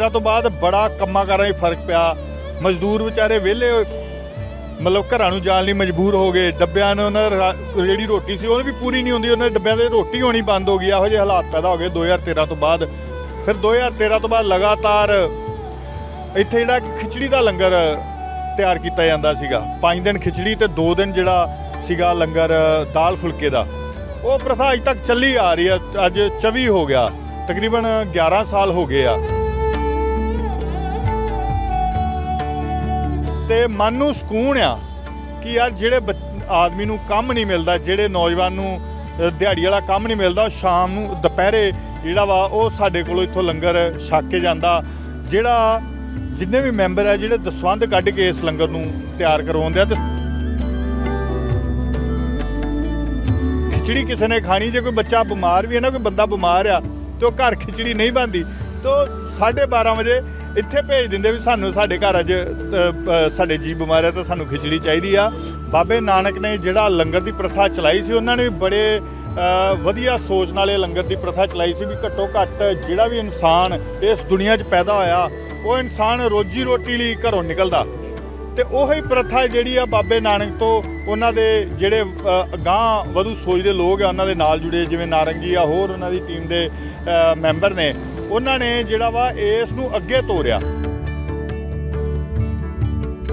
2013 ਤੋਂ ਬਾਅਦ ਬੜਾ ਕੰਮਾਂ ਕਾਰਾਂ 'ਚ ਫ਼ਰਕ ਪਿਆ। ਮਜ਼ਦੂਰ ਵਿਚਾਰੇ ਵਿਹਲੇ ਮਤਲਬ ਘਰਾਂ ਨੂੰ ਜਾਣ ਲਈ ਮਜਬੂਰ ਹੋ ਗਏ। ਡੱਬਿਆਂ ਨੂੰ ਉਹਨਾਂ ਰਾ- ਜਿਹੜੀ ਰੋਟੀ ਸੀ ਉਹ ਵੀ ਪੂਰੀ ਨਹੀਂ ਹੁੰਦੀ। ਉਹਨਾਂ ਦੇ ਡੱਬਿਆਂ ਦੇ ਰੋਟੀ ਹੋਣੀ ਬੰਦ ਹੋ ਗਈ। ਇਹੋ ਜਿਹੇ ਹਾਲਾਤ ਪੈਦਾ ਹੋ ਗਏ 2013 ਤੋਂ ਬਾਅਦ। ਫਿਰ 2013 ਤੋਂ ਬਾਅਦ ਲਗਾਤਾਰ ਇੱਥੇ ਜਿਹੜਾ ਕਿ ਖਿਚੜੀ ਦਾ ਲੰਗਰ ਤਿਆਰ ਕੀਤਾ ਜਾਂਦਾ ਸੀਗਾ। 5 ਦਿਨ ਖਿਚੜੀ ਤੇ 2 ਦਿਨ ਜਿਹੜਾ ਸੀਗਾ ਲੰਗਰ, ਦਾਲ ਫੁਲਕੇ ਦਾ। ਉਹ ਪ੍ਰਥਾ ਅੱਜ ਤੱਕ ਚੱਲੀ ਆ ਰਹੀ ਹੈ। ਅੱਜ 24 ਹੋ ਗਿਆ। ਤਕਰੀਬਨ 11 ਸਾਲ ਹੋ ਗਏ ਆ। ਤੇ ਮਨ ਨੂੰ ਸਕੂਨ ਆ ਕਿ ਯਾਰ ਜਿਹੜੇ ਬੱਚ- ਆਦਮੀ ਨੂੰ ਕੰਮ ਨਹੀਂ ਮਿਲਦਾ, ਜਿਹੜੇ ਨੌਜਵਾਨ ਨੂੰ ਦਿਹਾੜੀ ਵਾਲਾ ਕੰਮ ਨਹੀਂ ਮਿਲਦਾ, ਉਹ ਸ਼ਾਮ ਨੂੰ ਦੁਪਹਿਰੇ ਜਿਹੜਾ ਵਾ ਉਹ ਸਾਡੇ ਕੋਲੋਂ ਇੱਥੋਂ ਲੰਗਰ ਛੱਕ ਕੇ ਜਾਂਦਾ। ਜਿਹੜਾ ਜਿੰਨੇ ਵੀ ਮੈਂਬਰ ਆ, ਜਿਹੜੇ ਦਸਵੰਧ ਕੱਢ ਕੇ ਇਸ ਲੰਗਰ ਨੂੰ ਤਿਆਰ ਕਰਵਾਉਂਦੇ ਆ ਤੇ ਖਿਚੜੀ ਕਿਸੇ ਨੇ ਖਾਣੀ, ਜੇ ਕੋਈ ਬੱਚਾ ਬਿਮਾਰ ਵੀ ਹੈ ਨਾ, ਕੋਈ ਬੰਦਾ ਬਿਮਾਰ ਆ ਤੇ ਉਹ ਘਰ ਖਿਚੜੀ ਨਹੀਂ ਬਣਦੀ, ਤੋ 12:30 ਵਜੇ ਇੱਥੇ ਭੇਜ ਦਿੰਦੇ ਵੀ ਸਾਨੂੰ ਸਾਡੇ ਘਰ ਅੱਜ ਸਾਡੇ ਜੀ ਬਿਮਾਰ ਹੈ ਤਾਂ ਸਾਨੂੰ ਖਿਚੜੀ ਚਾਹੀਦੀ ਆ। ਬਾਬੇ ਨਾਨਕ ਨੇ ਜਿਹੜਾ ਲੰਗਰ ਦੀ ਪ੍ਰਥਾ ਚਲਾਈ ਸੀ, ਉਹਨਾਂ ਨੇ ਬੜੇ ਵਧੀਆ ਸੋਚ ਨਾਲ ਇਹ ਲੰਗਰ ਦੀ ਪ੍ਰਥਾ ਚਲਾਈ ਸੀ ਵੀ ਘੱਟੋ ਘੱਟ ਜਿਹੜਾ ਵੀ ਇਨਸਾਨ ਇਸ ਦੁਨੀਆ 'ਚ ਪੈਦਾ ਹੋਇਆ, ਉਹ ਇਨਸਾਨ ਰੋਜੀ ਰੋਟੀ ਲਈ ਘਰੋਂ ਨਿਕਲਦਾ। ਤੇ ਉਹੀ ਪ੍ਰਥਾ ਜਿਹੜੀ ਆ ਬਾਬੇ ਨਾਨਕ ਤੋਂ ਉਹਨਾਂ ਦੇ ਜਿਹੜੇ ਗਾਂ ਵਧੂ ਸੋਚਦੇ ਲੋਕ ਆ, ਉਹਨਾਂ ਦੇ ਨਾਲ ਜੁੜੇ ਜਿਵੇਂ ਨਾਰੰਗੀ ਆ, ਹੋਰ ਉਹਨਾਂ ਦੀ ਟੀਮ ਦੇ ਮੈਂਬਰ ਨੇ। ਉਹਨਾਂ ਨੇ ਜਿਹੜਾ ਵਾ ਇਸ ਨੂੰ ਅੱਗੇ ਤੋਰਿਆ।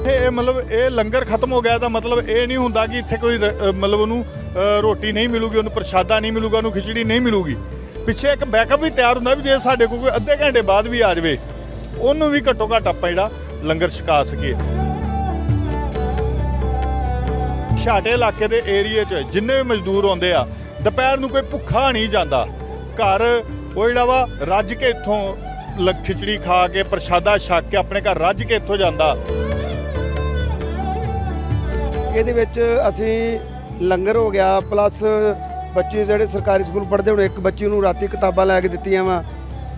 ਇਹ ਮਤਲਬ ਇਹ ਲੰਗਰ ਖਤਮ ਹੋ ਗਿਆ ਤਾਂ ਮਤਲਬ ਇਹ ਨਹੀਂ ਹੁੰਦਾ ਕਿ ਇੱਥੇ ਕੋਈ ਮਤਲਬ ਉਹਨੂੰ ਰੋਟੀ ਨਹੀਂ ਮਿਲੂਗੀ, ਉਹਨੂੰ ਪ੍ਰਸ਼ਾਦਾ ਨਹੀਂ ਮਿਲੂਗਾ, ਉਹਨੂੰ ਖਿਚੜੀ ਨਹੀਂ ਮਿਲੂਗੀ। ਪਿੱਛੇ ਇੱਕ ਬੈਕਅਪ ਵੀ ਤਿਆਰ ਹੁੰਦਾ ਵੀ ਜੇ ਸਾਡੇ ਕੋਲ ਕੋਈ ਅੱਧੇ ਘੰਟੇ ਬਾਅਦ ਵੀ ਆ ਜਾਵੇ, ਉਹਨੂੰ ਵੀ ਘੱਟੋ ਘੱਟ ਆਪਾਂ ਜਿਹੜਾ ਲੰਗਰ ਛਕਾ ਸਕੀਏ। ਛਾਟੇ ਇਲਾਕੇ ਦੇ ਏਰੀਏ 'ਚ ਜਿੰਨੇ ਵੀ ਮਜ਼ਦੂਰ ਆਉਂਦੇ ਆ, ਦੁਪਹਿਰ ਨੂੰ ਕੋਈ ਭੁੱਖਾ ਨਹੀਂ ਜਾਂਦਾ। ਘਰ ਉਹ ਜਿਹੜਾ ਵਾ, ਰੱਜ ਕੇ ਇੱਥੋਂ ਲ- ਖਿਚੜੀ ਖਾ ਕੇ, ਪ੍ਰਸ਼ਾਦਾ ਛਕ ਕੇ ਆਪਣੇ ਘਰ ਰੱਜ ਕੇ ਇੱਥੋਂ ਜਾਂਦਾ। ਇਹਦੇ ਵਿੱਚ ਅਸੀਂ ਲੰਗਰ ਹੋ ਗਿਆ, ਪਲੱਸ ਬੱਚੇ ਜਿਹੜੇ ਸਰਕਾਰੀ ਸਕੂਲ ਪੜ੍ਹਦੇ ਹੁਣ, ਇੱਕ ਬੱਚੀ ਨੂੰ ਰਾਤੀ ਕਿਤਾਬਾਂ ਲੈ ਕੇ ਦਿੱਤੀਆਂ ਵਾ।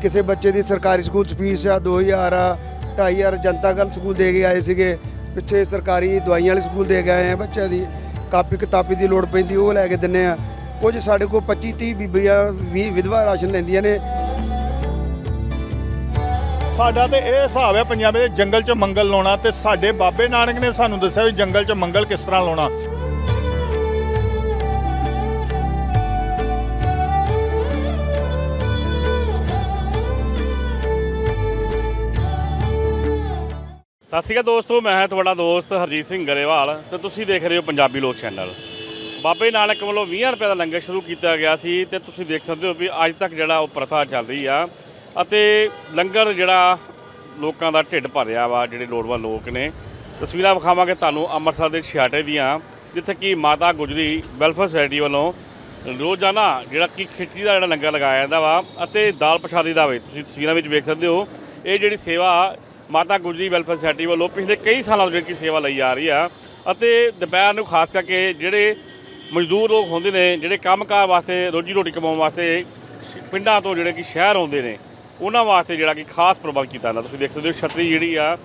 ਕਿਸੇ ਬੱਚੇ ਦੀ ਸਰਕਾਰੀ ਸਕੂਲ 'ਚ ਫੀਸ ਆ 2000 ਆ 2500 ਜਨਤਾ ਗੱਲ ਸਕੂਲ ਦੇ ਕੇ ਆਏ ਸੀਗੇ। ਪਿੱਛੇ ਸਰਕਾਰੀ ਦਵਾਈਆਂ ਵਾਲੇ ਸਕੂਲ ਦੇ ਕੇ ਆਏ ਆ ਬੱਚਿਆਂ ਦੀ। ਕਾਪੀ ਕਿਤਾਬੀ ਦੀ ਲੋੜ ਪੈਂਦੀ, ਉਹ ਲੈ ਕੇ ਦਿੰਨੇ ਆ। ਕੁਝ ਸਾਡੇ ਕੋਲ 25 30 ਬੀਬੀਆਂ 20 ਵਿਧਵਾ ਰਾਸ਼ਨ ਲੈਂਦੀਆਂ ਨੇ। ਸਾਡਾ ਤੇ ਇਹ ਹਿਸਾਬ ਹੈ ਪੰਜਾਬੀ ਦੇ ਜੰਗਲ 'ਚ ਮੰਗਲ ਲਾਉਣਾ ਤੇ ਸਾਡੇ ਬਾਬੇ ਨਾਨਕ ਨੇ ਸਾਨੂੰ ਦੱਸਿਆ ਵੀ ਜੰਗਲ 'ਚ ਮੰਗਲ ਕਿਸ ਤਰ੍ਹਾਂ ਲਾਉਣਾ। ਸਤਿ ਸ਼੍ਰੀ ਅਕਾਲ ਦੋਸਤੋ, ਮੈਂ ਹਾਂ ਤੁਹਾਡਾ ਦੋਸਤ ਹਰਜੀਤ ਸਿੰਘ ਗਰੇਵਾਲ ਤੇ ਤੁਸੀਂ ਦੇਖ ਰਹੇ ਹੋ ਪੰਜਾਬੀ ਲੋਕ ਚੈਨਲ। ਬਾਬੇ ਨਾਨਕ ਵੱਲੋਂ 20 ਰੁਪਏ ਦਾ ਲੰਗਰ ਸ਼ੁਰੂ ਕੀਤਾ ਗਿਆ ਸੀ ਤੇ ਤੁਸੀਂ ਦੇਖ ਸਕਦੇ ਹੋ ਵੀ ਅੱਜ ਤੱਕ ਜਿਹੜਾ ਉਹ ਪ੍ਰਥਾ ਚੱਲ ਰਹੀ ਆ ਅਤੇ ਲੰਗਰ ਜਿਹੜਾ ਲੋਕਾਂ ਦਾ ਢਿੱਡ ਭਰ ਰਿਹਾ ਵਾ, ਜਿਹੜੇ ਲੋੜਵੰਦ ਲੋਕ ਨੇ। ਤਸਵੀਰਾਂ ਵਿਖਾਵਾਂਗੇ ਤੁਹਾਨੂੰ ਅੰਮ੍ਰਿਤਸਰ ਦੇ ਛਿਆਟੇ ਦੀਆਂ, ਜਿੱਥੇ ਕਿ ਮਾਤਾ ਗੁਜਰੀ ਵੈਲਫੇਅਰ ਸੁਸਾਇਟੀ ਵੱਲੋਂ ਰੋਜ਼ਾਨਾ ਜਿਹੜਾ ਕਿ ਖਿਚੜੀ ਦਾ ਜਿਹੜਾ ਲੰਗਰ ਲਗਾਇਆ ਜਾਂਦਾ ਵਾ ਅਤੇ ਦਾਲ ਪ੍ਰਸ਼ਾਦੀ ਦਾ ਵੀ ਤੁਸੀਂ ਤਸਵੀਰਾਂ ਵਿੱਚ ਵੇਖ ਸਕਦੇ ਹੋ। ਇਹ ਜਿਹੜੀ ਸੇਵਾ ਮਾਤਾ ਗੁਜਰੀ ਵੈਲਫੇਅਰ ਸੁਸਾਇਟੀ ਵੱਲੋਂ ਪਿਛਲੇ ਕਈ ਸਾਲਾਂ ਤੋਂ ਜਿਹੜੀ ਕਿ ਸੇਵਾ ਲਈ ਆ ਰਹੀ ਆ ਅਤੇ ਦੁਪਹਿਰ ਨੂੰ ਖਾਸ ਕਰਕੇ ਜਿਹੜੇ ਮਜ਼ਦੂਰ ਲੋਕ ਹੁੰਦੇ ਨੇ ਜਿਹੜੇ ਕੰਮਕਾਰ ਵਾਸਤੇ ਰੋਜੀ ਰੋਟੀ ਕਮਾਉਣ ਵਾਸਤੇ ਸ਼- ਪਿੰਡਾਂ ਤੋਂ ਜਿਹੜੇ ਕਿ ਸ਼ਹਿਰ ਆਉਂਦੇ ਨੇ, ਉਹਨਾਂ ਵਾਸਤੇ ਜਿਹੜਾ ਕਿ ਖਾਸ ਪ੍ਰਬੰਧ ਕੀਤਾ ਜਾਂਦਾ। ਤੁਸੀਂ ਦੇਖ ਸਕਦੇ ਹੋ ਛਤਰੀ ਜਿਹੜੀ ਆ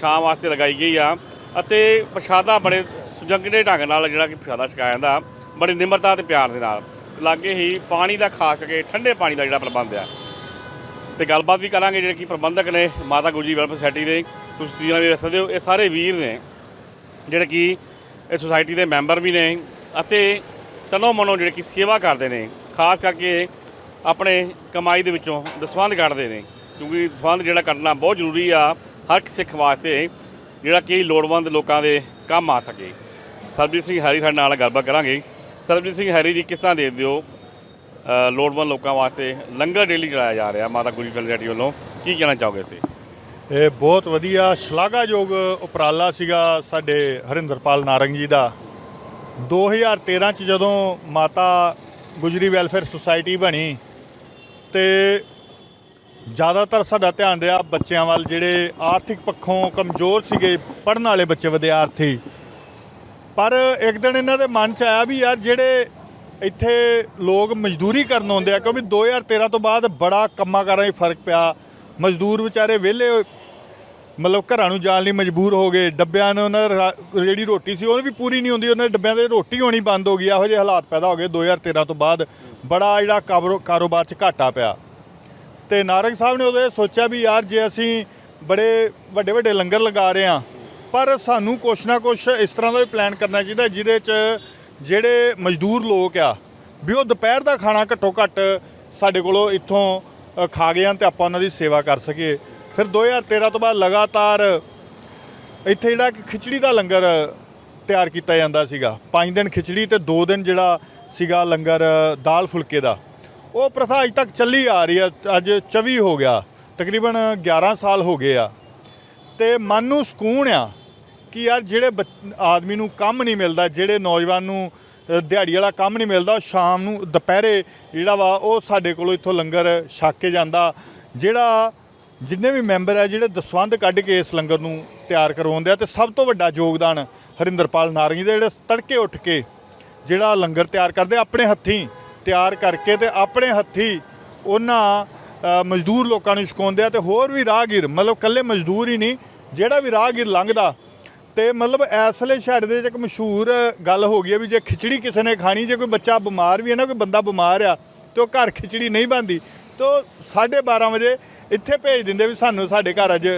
ਸ਼ਾਮ ਵਾਸਤੇ ਲਗਾਈ ਗਈ ਆ ਅਤੇ ਪ੍ਰਸ਼ਾਦਾ ਬੜੇ ਸੁਜੰਗੜੇ ਢੰਗ ਨਾਲ ਜਿਹੜਾ ਕਿ ਪ੍ਰਸ਼ਾਦਾ ਛਕਾਇਆ ਜਾਂਦਾ, ਬੜੀ ਨਿਮਰਤਾ ਤੇ ਪਿਆਰ ਦੇ ਨਾਲ। ਲਾਗੇ ਹੀ ਪਾਣੀ ਦਾ ਖਾਸ ਕਰਕੇ ਠੰਡੇ ਪਾਣੀ ਦਾ ਜਿਹੜਾ ਪ੍ਰਬੰਧ ਆ। ਤੇ ਗੱਲਬਾਤ ਵੀ ਕਰਾਂਗੇ ਜਿਹੜੇ ਕਿ ਪ੍ਰਬੰਧਕ ਨੇ, ਮਾਤਾ ਗੁਜਰੀ ਵੈਲਫੇਅਰ ਸੁਸਾਇਟੀ ਦੇ, ਤੁਸੀਂ ਜਿਹਨਾਂ ਵੀ ਦੇਖ ਸਕਦੇ ਹੋ, ਇਹ ਸਾਰੇ ਵੀਰ ਨੇ, ਜਿਹੜੇ ਕਿ ਇਹ ਸੁਸਾਇਟੀ ਦੇ ਮੈਂਬਰ ਵੀ ਨੇ ਅਤੇ ਤਨੋ ਮਨੋ ਜਿਹੜੇ ਕਿ ਸੇਵਾ ਕਰਦੇ ਨੇ, ਖਾਸ ਕਰਕੇ ਆਪਣੇ ਕਮਾਈ ਦੇ ਵਿੱਚੋਂ ਦਸਵੰਧ ਕੱਢਦੇ ਨੇ, ਕਿਉਂਕਿ ਦਸਵੰਧ ਜਿਹੜਾ ਕੱਢਣਾ ਬਹੁਤ ਜ਼ਰੂਰੀ ਆ ਹਰ ਇੱਕ ਸਿੱਖ ਵਾਸਤੇ, ਜਿਹੜਾ ਕਿ ਲੋੜਵੰਦ ਲੋਕਾਂ ਦੇ ਕੰਮ ਆ ਸਕੇ। ਸਰਬਜੀਤ ਸਿੰਘ ਹੈਰੀ ਸਾਡੇ ਨਾਲ ਗੱਲਬਾਤ ਕਰਾਂਗੇ। ਸਰਬਜੀਤ ਸਿੰਘ ਹੈਰੀ ਜੀ, ਕਿਸ ਤਰ੍ਹਾਂ ਦੇ ਦਿਓ ਲੋੜਵੰਦ ਲੋਕਾਂ ਵਾਸਤੇ ਲੰਗਰ ਡੇਲੀ ਚਲਾਇਆ ਜਾ ਰਿਹਾ ਮਾਤਾ ਗੁਜਰੀ ਸੁਸਾਇਟੀ ਵੱਲੋਂ? ਕੀ ਕਹਿਣਾ ਚਾਹੋਗੇ ਤੇ ਇਹ ਬਹੁਤ ਵਧੀਆ ਸ਼ਲਾਘਾਯੋਗ ਉਪਰਾਲਾ ਸੀਗਾ ਸਾਡੇ ਹਰਿੰਦਰਪਾਲ ਨਾਰੰਗ ਜੀ ਦਾ। 2013 ਚ ਜਦੋਂ ਮਾਤਾ ਗੁਜਰੀ ਵੈਲਫੇਅਰ ਸੁਸਾਇਟੀ ਬਣੀ ਤੇ ਜ਼ਿਆਦਾਤਰ ਸਾਡਾ ਧਿਆਨ ਰਿਹਾ ਬੱਚਿਆਂ ਵੱਲ, ਜਿਹੜੇ ਆਰਥਿਕ ਪੱਖੋਂ ਕਮਜ਼ੋਰ ਸੀਗੇ ਪੜਨ ਵਾਲੇ ਬੱਚੇ, ਵਿਦਿਆਰਥੀ। ਪਰ ਇੱਕ ਦਿਨ ਇਹਨਾਂ ਦੇ ਮਨ ਚ ਆਇਆ ਵੀ ਯਾਰ ਜਿਹੜੇ ਇੱਥੇ ਲੋਕ ਮਜ਼ਦੂਰੀ ਕਰਨ ਆਉਂਦੇ ਆ, ਕਿਉਂਕਿ 2013 ਤੋਂ ਬਾਅਦ ਬੜਾ ਕੰਮਾਂ ਕਾਰਾਂ 'ਚ ਫ਼ਰਕ ਪਿਆ। ਮਜ਼ਦੂਰ ਵਿਚਾਰੇ ਵਿਹਲੇ ਮਤਲਬ ਘਰਾਂ ਨੂੰ ਜਾਣ ਲਈ ਮਜਬੂਰ ਹੋ ਗਏ। ਡੱਬਿਆਂ ਨੂੰ ਉਹਨਾਂ ਦਾ ਰਾ- ਜਿਹੜੀ ਰੋਟੀ ਸੀ ਉਹ ਵੀ ਪੂਰੀ ਨਹੀਂ ਹੁੰਦੀ। ਉਹਨਾਂ ਦੇ ਡੱਬਿਆਂ ਦੇ ਰੋਟੀ ਹੋਣੀ ਬੰਦ ਹੋ ਗਈ। ਇਹੋ ਜਿਹੇ ਹਾਲਾਤ ਪੈਦਾ ਹੋ ਗਏ 2013 ਤੋਂ ਬਾਅਦ। ਬੜਾ ਜਿਹੜਾ ਕਾਬਰੋ- ਕਾਰੋਬਾਰ 'ਚ ਘਾਟਾ ਪਿਆ। ਤੇ ਨਾਰੰਗ ਸਾਹਿਬ ਨੇ ਉਦੋਂ ਇਹ ਸੋਚਿਆ ਵੀ ਯਾਰ ਜੇ ਅਸੀਂ ਬੜੇ ਵੱਡੇ ਵੱਡੇ ਲੰਗਰ ਲਗਾ ਰਹੇ ਹਾਂ ਪਰ ਸਾਨੂੰ ਕੁਛ ਨਾ ਕੁਛ ਇਸ ਤਰ੍ਹਾਂ ਦਾ ਵੀ ਪਲਾਨ ਕਰਨਾ ਚਾਹੀਦਾ ਜਿਹਦੇ 'ਚ ਜਿਹੜੇ ਮਜ਼ਦੂਰ ਲੋਕ ਆ ਵੀ ਉਹ ਦੁਪਹਿਰ ਦਾ ਖਾਣਾ ਘੱਟੋ ਘੱਟ ਸਾਡੇ ਕੋਲੋਂ ਇੱਥੋਂ ਅ, ਖਾ ਗਏ ਹਨ ਤੇ ਆਪਾਂ ਉਹਨਾਂ ਦੀ ਸੇਵਾ ਕਰ ਸਕੀਏ। ਫਿਰ 2013 ਤੋਂ ਬਾਅਦ ਲਗਾਤਾਰ ਇੱਥੇ ਜਿਹੜਾ ਕਿ ਖਿਚੜੀ ਦਾ ਲੰਗਰ ਤਿਆਰ ਕੀਤਾ ਜਾਂਦਾ ਸੀਗਾ। 5 ਦਿਨ ਖਿਚੜੀ ਤੇ 2 ਦਿਨ ਜਿਹੜਾ ਸੀਗਾ ਲੰਗਰ, ਦਾਲ ਫੁਲਕੇ ਦਾ। ਉਹ ਪ੍ਰਥਾ ਅਜ ਤੱਕ ਚੱਲੀ ਆ ਰਹੀ ਹੈ, ਅੱਜ 24 ਹੋ ਗਿਆ, ਤਕਰੀਬਨ 11 ਸਾਲ ਹੋ ਗਏ ਆ। ਤੇ ਮਨ ਨੂੰ ਸਕੂਨ ਆ ਕਿ ਯਾਰ ਜਿਹੜੇ ਬੱਚ- ਆਦਮੀ ਨੂੰ ਕੰਮ ਨਹੀਂ ਮਿਲਦਾ, ਜਿਹੜੇ ਨੌਜਵਾਨ ਨੂੰ ਦਿਹਾੜੀ ਵਾਲਾ ਕੰਮ ਨਹੀਂ ਮਿਲਦਾ, ਉਹ ਸ਼ਾਮ ਨੂੰ ਦੁਪਹਿਰੇ ਜਿਹੜਾ ਵਾ ਉਹ ਸਾਡੇ ਕੋਲੋਂ ਇੱਥੋਂ ਲੰਗਰ ਛੱਕ ਕੇ ਜਾਂਦਾ। ਜਿਹੜਾ ਜਿੰਨੇ ਵੀ ਮੈਂਬਰ ਆ ਜਿਹੜੇ ਦਸਵੰਧ ਕੱਢ ਕੇ ਇਸ ਲੰਗਰ ਨੂੰ ਤਿਆਰ ਕਰਵਾਉਂਦੇ ਆ, ਤੇ ਸਭ ਤੋਂ ਵੱਡਾ ਯੋਗਦਾਨ ਹਰਿੰਦਰਪਾਲ ਨਾਰੰਗੀ ਦਾ ਜਿਹੜਾ ਤੜਕੇ ਉੱਠ ਕੇ ਜਿਹੜਾ ਲੰਗਰ ਤਿਆਰ ਕਰਦੇ ਆਪਣੇ ਹੱਥੀਂ ਤਿਆਰ ਕਰਕੇ ਤੇ ਆਪਣੇ ਹੱਥੀਂ ਉਹਨਾਂ ਮਜ਼ਦੂਰ ਲੋਕਾਂ ਨੂੰ ਛਕਾਉਂਦੇ ਆ ਤੇ ਹੋਰ ਵੀ ਰਾਹਗੀਰ, ਮਤਲਬ ਕੱਲੇ ਮਜ਼ਦੂਰ ਹੀ ਨਹੀਂ, ਜਿਹੜਾ ਵੀ ਰਾਹਗੀਰ ਲੰਘਦਾ। ਤੇ ਮਤਲਬ ਇਸ ਵੇਲੇ ਛੱਡ ਦੇ ਇੱਕ ਮਸ਼ਹੂਰ ਗੱਲ ਹੋ ਗਈ ਹੈ ਵੀ ਜੇ ਖਿਚੜੀ ਕਿਸੇ ਨੇ ਖਾਣੀ, ਜੇ ਕੋਈ ਬੱਚਾ ਬਿਮਾਰ ਵੀ ਹੈ ਨਾ, ਕੋਈ ਬੰਦਾ ਬਿਮਾਰ ਆ, ਤੇ ਉਹ ਘਰ ਖਿਚੜੀ ਨਹੀਂ ਬਣਦੀ, ਤੇ ਉਹ 12:30 ਵਜੇ ਇੱਥੇ ਭੇਜ ਦਿੰਦੇ ਵੀ ਸਾਨੂੰ ਸਾਡੇ ਘਰ ਅੱਜ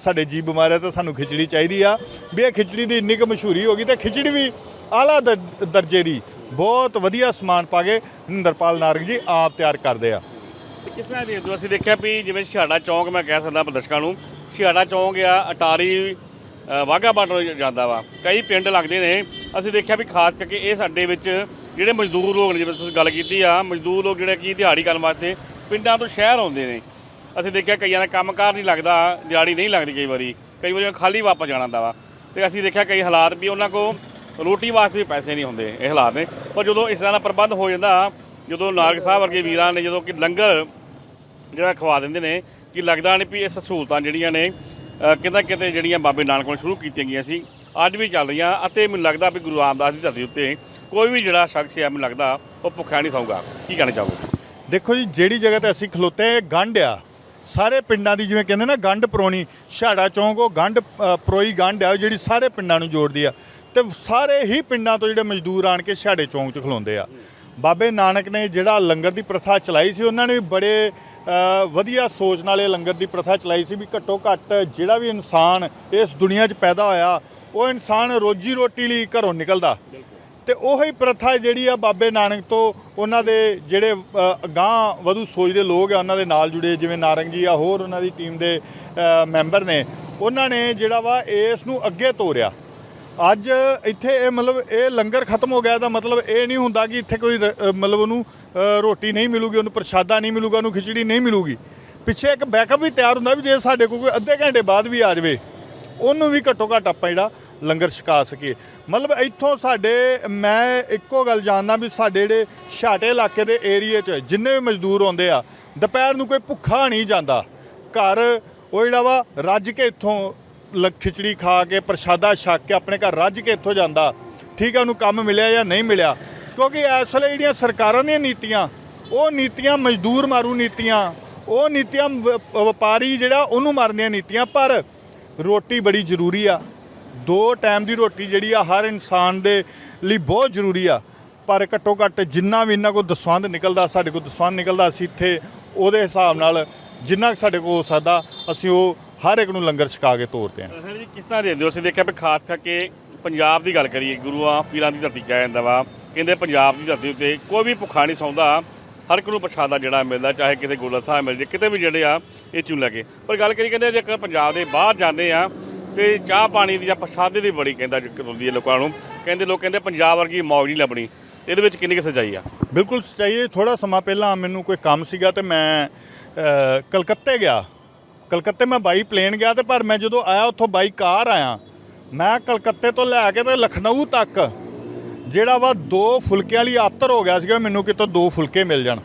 ਸਾਡੇ ਜੀ ਬਿਮਾਰ ਹੈ ਤਾਂ ਸਾਨੂੰ ਖਿਚੜੀ ਚਾਹੀਦੀ ਆ। ਵੀ ਇਹ ਖਿਚੜੀ ਦੀ ਇੰਨੀ ਕੁ ਮਸ਼ਹੂਰੀ ਹੋ ਗਈ ਤੇ ਖਿਚੜੀ ਵੀ ਆਲਾ ਦਰਜੇ ਦੀ। ਬਹੁਤ ਵਧੀਆ ਸਮਾਨ ਪਾ ਕੇ ਨਿੰਦਰਪਾਲ ਨਾਰਗ ਜੀ ਆਪ ਤਿਆਰ ਕਰਦੇ ਆ। ਤੇ ਕਿਸ ਤਰ੍ਹਾਂ ਦੇ ਅਸੀਂ ਦੇਖਿਆ ਵੀ ਜਿਵੇਂ ਛਿਆੜਾ ਚੌਂਕ ਮੈਂ ਕਹਿ ਸਕਦਾ ਪ੍ਰਦਰਸ਼ਕਾਂ ਨੂੰ ਛਿਆੜਾ ਚੌਂਕ ਆ ਅਟਾਰੀ ਅ, ਵਾਹਗਾ ਬਾਰਡਰ ਜਾਂਦਾ ਵਾ। ਕਈ ਪਿੰਡ ਲੱਗਦੇ ਨੇ। ਅਸੀਂ ਦੇਖਿਆ ਵੀ ਖਾਸ ਕਰਕੇ ਇਹ ਸਾਡੇ ਵਿੱਚ ਜਿਹੜੇ ਮਜ਼ਦੂਰ ਲੋਕ ਨੇ ਜਿਵੇਂ ਤੁਸੀਂ ਗੱਲ ਕੀਤੀ ਆ ਮਜ਼ਦੂਰ ਲੋਕ ਜਿਹੜੇ ਕੀ ਦਿਹਾੜੀ ਕਰਨ ਵਾਸਤੇ ਪਿੰਡਾਂ ਤੋਂ ਸ਼ਹਿਰ ਆਉਂਦੇ ਨੇ। ਅਸੀਂ ਦੇਖਿਆ ਕਈਆਂ ਦਾ ਕੰਮਕਾਰ ਨਹੀਂ ਲੱਗਦਾ ਦਿਹਾੜੀ ਨਹੀਂ ਲੱਗਦੀ ਕਈ ਵਾਰੀ। ਕਈ ਵਾਰੀ ਖਾਲੀ ਵਾਪਸ ਜਾਣਾ ਹੁੰਦਾ ਵਾ। ਤੇ ਅਸੀਂ ਦੇਖਿਆ ਕਈ ਹਾਲਾਤ ਵੀ ਉਹਨਾਂ ਕੋ ਰੋਟੀ ਵਾਸਤੇ ਵੀ ਪੈਸੇ ਨਹੀਂ ਹੁੰਦੇ ਇਹ ਹਾਲਾਤ ਨੇ। ਪਰ ਜਦੋਂ ਇਸ ਤਰ੍ਹਾਂ ਦਾ ਪ੍ਰਬੰਧ ਹੋ ਜਾਂਦਾ ਜਦੋਂ ਨਾਰਗ ਸਾਹਿਬ ਵਰਗੇ ਵੀਰਾਂ ਨੇ ਜਦੋਂ ਕਿ ਲੰਗਰ ਜਿਹੜਾ ਖਵਾ ਦਿੰਦੇ ਨੇ ਕਿ ਲੱਗਦਾ ਨਹੀਂ ਵੀ ਇਹ ਸਹੂਲਤਾਂ ਜਿਹੜੀਆਂ ਨੇ ਅ, ਕਿਤੇ ਕਿਤੇ ਜਿਹੜੀਆਂ ਬਾਬੇ ਨਾਨਕ ਕੋਲ ਸ਼ੁਰੂ ਕੀਤੀਆਂ ਗਈਆਂ ਸੀ ਅੱਜ ਵੀ ਚੱਲ ਰਹੀਆਂ। ਅਤੇ ਮੈਨੂੰ ਲੱਗਦਾ ਵੀ ਗੁਰੂ ਰਾਮਦਾਸ ਦੀ ਧਰਤੀ ਉੱਤੇ ਕੋਈ ਵੀ ਜਿਹੜਾ ਸ਼ਖਸ ਹੈ ਮੈਨੂੰ ਲੱਗਦਾ ਉਹ ਭੁੱਖਾ ਨਹੀਂ ਸੌਗਾ ਕੀ ਕਹਿਣਾ ਚਾਹੋਗੇ? ਦੇਖੋ ਜੀ ਜਿਹੜੀ ਜਗ੍ਹਾ ਤੇ ਅਸੀਂ ਖਲੋਤੇ ਗੰਢ ਆ। ਸਾਰੇ ਪਿੰਡਾਂ ਦੀ ਜਿਵੇਂ ਕਹਿੰਦੇ ਨਾ ਗੰਢ ਪਰੋਣੀ ਛਾੜਾ ਚੌਂਕ ਉਹ ਗੰਢ ਅ, ਪਰੋਈ ਗੰਢ ਆ ਉਹ ਜਿਹੜੀ ਸਾਰੇ ਪਿੰਡਾਂ ਨੂੰ ਜੋੜਦੀ ਆ। ਤੇ ਸਾਰੇ ਹੀ ਪਿੰਡਾਂ ਤੋਂ ਜਿਹੜੇ ਮਜ਼ਦੂਰ ਆਣ ਕੇ ਛਾੜੇ ਚੌਂਕ 'ਚ ਖਲੋਂਦੇ ਆ। ਬਾਬੇ ਨਾਨਕ ਨੇ ਜਿਹੜਾ ਲੰਗਰ ਦੀ ਪ੍ਰਥਾ ਚਲਾਈ ਸੀ ਉਹਨਾਂ ਨੇ ਵੀ ਬੜੇ ਅ, ਵਧੀਆ ਸੋਚ ਨਾਲ ਇਹ ਲੰਗਰ ਦੀ ਪ੍ਰਥਾ ਚਲਾਈ ਸੀ ਵੀ ਘੱਟੋ ਘੱਟ ਜਿਹੜਾ ਵੀ ਇਨਸਾਨ ਇਸ ਦੁਨੀਆ 'ਚ ਪੈਦਾ ਹੋਇਆ ਉਹ ਇਨਸਾਨ ਰੋਜੀ ਰੋਟੀ ਲਈ ਘਰੋਂ ਨਿਕਲਦਾ। ਤੇ ਉਹੀ ਪ੍ਰਥਾ ਜਿਹੜੀ ਆ ਬਾਬੇ ਨਾਨਕ ਤੋਂ ਉਹਨਾਂ ਦੇ ਜਿਹੜੇ ਅਗਾਹ ਵਧੂ ਸੋਚਦੇ ਲੋਕ ਆ, ਉਹਨਾਂ ਦੇ ਨਾਲ ਜੁੜੇ, ਜਿਵੇਂ ਨਾਰੰਗ ਜੀ ਆ, ਹੋਰ ਉਹਨਾਂ ਦੀ ਟੀਮ ਦੇ ਮੈਂਬਰ ਨੇ, ਉਹਨਾਂ ਨੇ ਜਿਹੜਾ ਵਾ ਇਸ ਨੂੰ ਅੱਗੇ ਤੋਰਿਆ। ਅੱਜ ਇੱਥੇ ਇਹ ਮਤਲਬ ਇਹ ਲੰਗਰ ਖਤਮ ਹੋ ਗਿਆ ਦਾ ਮਤਲਬ ਇਹ ਨਹੀਂ ਹੁੰਦਾ ਕਿ ਇੱਥੇ ਕੋਈ ਰ- ਮਤਲਬ ਉਹਨੂੰ ਰੋਟੀ ਨਹੀਂ ਮਿਲੂਗੀ, ਉਹਨੂੰ ਪ੍ਰਸ਼ਾਦਾ ਨਹੀਂ ਮਿਲੂਗਾ, ਉਹਨੂੰ ਖਿਚੜੀ ਨਹੀਂ ਮਿਲੂਗੀ। ਪਿੱਛੇ ਇੱਕ ਬੈਕਅਪ ਵੀ ਤਿਆਰ ਹੁੰਦਾ ਵੀ ਜੇ ਸਾਡੇ ਕੋਲ ਕੋਈ ਅੱਧੇ ਘੰਟੇ ਬਾਅਦ ਵੀ ਆ ਜਾਵੇ, ਉਹਨੂੰ ਵੀ ਘੱਟੋ ਘੱਟ ਆਪਾਂ ਜਿਹੜਾ ਲੰਗਰ ਛਕਾ ਸਕੀਏ। ਮਤਲਬ ਇੱਥੋਂ ਸਾਡੇ, ਮੈਂ ਇੱਕੋ ਗੱਲ ਜਾਣਦਾ ਵੀ ਸਾਡੇ ਜਿਹੜੇ ਛਾਟੇ ਇਲਾਕੇ ਦੇ ਏਰੀਏ 'ਚ ਜਿੰਨੇ ਵੀ ਮਜ਼ਦੂਰ ਆਉਂਦੇ ਆ, ਦੁਪਹਿਰ ਨੂੰ ਕੋਈ ਭੁੱਖਾ ਨਹੀਂ ਜਾਂਦਾ। ਘਰ, ਉਹ ਜਿਹੜਾ ਵਾ, ਰੱਜ ਕੇ ਇੱਥੋਂ ਲ- ਖਿਚੜੀ ਖਾ ਕੇ, ਪ੍ਰਸ਼ਾਦਾ ਛਕ ਕੇ ਆਪਣੇ ਘਰ ਰੱਜ ਕੇ ਇੱਥੋਂ ਜਾਂਦਾ। ਠੀਕ ਹੈ ਉਹਨੂੰ ਕੰਮ ਮਿਲਿਆ ਜਾਂ ਨਹੀਂ ਮਿਲਿਆ? ਕਿਉਂਕਿ ਇਸ ਵੇਲੇ ਜਿਹੜੀਆਂ ਸਰਕਾਰਾਂ ਦੀਆਂ ਨੀਤੀਆਂ, ਉਹ ਨੀਤੀਆਂ ਮਜ਼ਦੂਰ ਮਾਰੂ ਨੀਤੀਆਂ, ਉਹ ਨੀਤੀਆਂ ਵਪਾਰੀ ਜਿਹੜਾ, ਉਹਨੂੰ ਮਾਰਨੀਆਂ ਨੀਤੀਆਂ। ਪਰ ਰੋਟੀ ਬੜੀ ਜ਼ਰੂਰੀ ਆ। ਦੋ ਟਾਈਮ ਦੀ ਰੋਟੀ ਜਿਹੜੀ ਆ ਹਰ ਇਨਸਾਨ ਦੇ ਲਈ ਬਹੁਤ ਜ਼ਰੂਰੀ ਆ। ਪਰ ਘੱਟੋ ਘੱਟ ਜਿੰਨਾ ਵੀ ਇਹਨਾਂ ਕੋਲ ਦਸਵੰਧ ਨਿਕਲਦਾ, ਸਾਡੇ ਕੋਲ ਦਸਵੰਧ ਨਿਕਲਦਾ, ਅਸੀਂ ਇੱਥੇ ਉਹਦੇ ਹਿਸਾਬ ਨਾਲ ਜਿੰਨਾ ਕੁ ਸਾਡੇ ਕੋਲ ਹੋ ਸਕਦਾ, ਅਸੀਂ ਉਹ ਹਰ ਇੱਕ ਨੂੰ ਲੰਗਰ ਛਕਾ ਕੇ ਤੋਰਦੇ ਹਾਂ। ਸਰ ਜੀ, ਕਿਸ ਤਰ੍ਹਾਂ ਦੇ ਹੋ? ਅਸੀਂ ਦੇਖਿਆ ਵੀ ਖਾਸ ਕਰਕੇ ਪੰਜਾਬ ਦੀ ਗੱਲ ਕਰੀਏ, ਗੁਰੂਆਂ, ਪੀਰਾਂ ਦੀ ਧਰਤੀ ਕਿਹਾ ਜਾਂਦਾ ਵਾ। ਕਹਿੰਦੇ ਪੰਜਾਬ ਦੀ ਧਰਤੀ ਉੱਤੇ ਕੋਈ ਵੀ ਭੁੱਖਾ ਨਹੀਂ ਸੌਂਦਾ, ਹਰ ਇੱਕ ਨੂੰ ਪ੍ਰਸ਼ਾਦਾ ਜਿਹੜਾ ਮਿਲਦਾ, ਚਾਹੇ ਕਿਤੇ ਗੋਲਾ ਸਾਹਿਬ ਮਿਲ ਜੇ ਕਿਤੇ ਵੀ ਜਿਹੜੇ ਆ, ਇਹ ਚੂੰ ਲੱਗੇ ਪਰ ਗੱਲ ਕਰੀ ਕਹਿੰਦੇ ਜੇਕਰ ਪੰਜਾਬ ਦੇ ਬਾਹਰ ਜਾਂਦੇ ਆ ਤੇ ਚਾਹ ਪਾਣੀ ਦੀ ਜਾਂ ਪ੍ਰਸ਼ਾਦੇ ਦੀ ਬੜੀ ਕਹਿੰਦਾ ਹੁੰਦੀ ਹੈ ਲੋਕਾਂ ਨੂੰ। ਕਹਿੰਦੇ ਲੋਕ ਕਹਿੰਦੇ ਪੰਜਾਬ ਵਰਗੀ ਮੌਜ ਨਹੀਂ ਲੱਭਣੀ। ਇਹਦੇ ਵਿੱਚ ਕਿੰਨੀ ਕਿ ਸੱਚਾਈ ਆ? ਬਿਲਕੁਲ ਸੱਚਾਈ ਹੈ। ਥੋੜਾ ਸਮਾਂ ਪਹਿਲਾਂ ਮੈਨੂੰ ਕੋਈ ਕੰਮ ਸੀਗਾ ਤੇ ਮੈਂ ਅ, ਕਲਕੱਤੇ ਗਿਆ। ਕਲਕੱਤੇ ਮੈਂ ਬਾਈ ਪਲੇਨ ਗਿਆ ਤੇ ਪਰ ਮੈਂ ਜਦੋਂ ਆਇਆ ਉੱਥੋਂ ਬਾਈ ਕਾਰ ਆਇਆ ਮੈਂ ਕਲਕੱਤੇ ਤੋਂ ਲੈ ਕੇ ਤੇ ਲਖਨਊ ਤੱਕ ਜਿਹੜਾ ਵਾ ਦੋ ਫੁਲਕਿਆਂ ਵਾਲੀ ਆਤਰ ਹੋ ਗਿਆ ਸੀਗਾ ਮੈਨੂੰ ਕਿਤੋਂ ਦੋ ਫੁਲਕੇ ਮਿਲ ਜਾਣ।